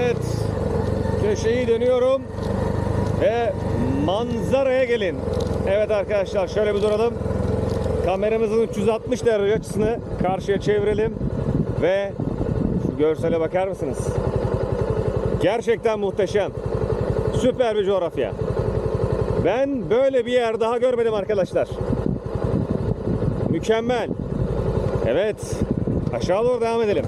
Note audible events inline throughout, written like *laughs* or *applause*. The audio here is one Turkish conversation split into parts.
Evet. Köşeyi dönüyorum. Ve manzaraya gelin. Evet arkadaşlar şöyle bir duralım. Kameramızın 360 derece açısını karşıya çevirelim. Ve şu görsele bakar mısınız? Gerçekten muhteşem. Süper bir coğrafya. Ben böyle bir yer daha görmedim arkadaşlar. Mükemmel. Evet. Aşağı doğru devam edelim.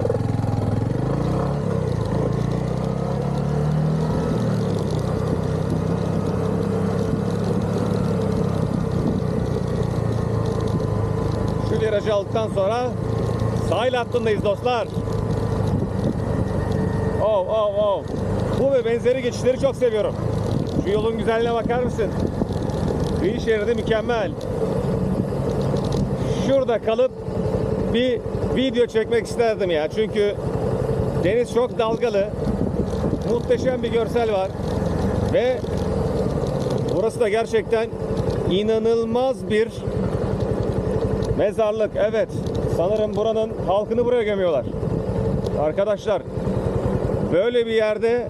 Virajı aldıktan sonra sahil hattındayız dostlar. Oh oh oh. Bu ve benzeri geçişleri çok seviyorum. Şu yolun güzelliğine bakar mısın? Kıyı şeridi mükemmel. Şurada kalıp bir video çekmek isterdim ya. Çünkü deniz çok dalgalı. Muhteşem bir görsel var. Ve burası da gerçekten inanılmaz bir mezarlık. Evet. Sanırım buranın halkını buraya gömüyorlar. Arkadaşlar böyle bir yerde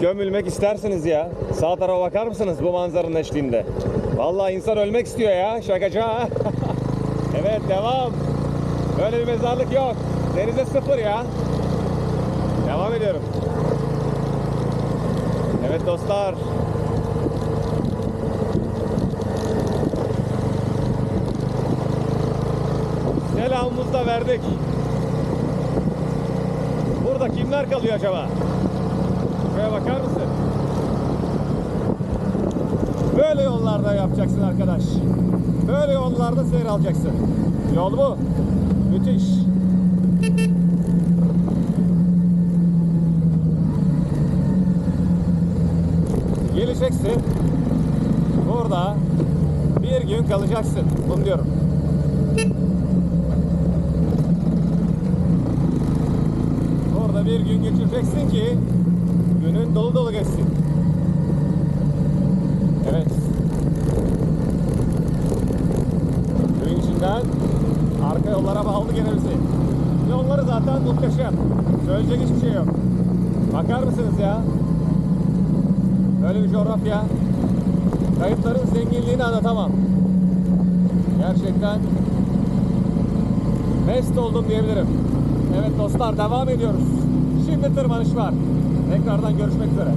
gömülmek istersiniz ya. Sağ tarafa bakar mısınız bu manzaranın eşliğinde? Vallahi insan ölmek istiyor ya. Şakacı ha. *laughs* evet devam. Böyle bir mezarlık yok. Denize sıfır ya. Devam ediyorum. Evet dostlar. Selamımızı da verdik. Burada kimler kalıyor acaba? Şuraya bakar mısın? Böyle yollarda yapacaksın arkadaş. Böyle yollarda seyir alacaksın. Yol bu. Müthiş. Geleceksin. Burada bir gün kalacaksın. Bunu diyorum. Geçireceksin ki günün dolu dolu geçsin. Evet. Köyün içinden arka yollara bağlı gene bizi. Yolları zaten muhteşem. Söyleyecek hiçbir şey yok. Bakar mısınız ya? Böyle bir coğrafya. Kayıtların zenginliğini anlatamam. Gerçekten mest oldum diyebilirim. Evet dostlar devam ediyoruz. Şimdi tırmanış var. Tekrardan görüşmek üzere.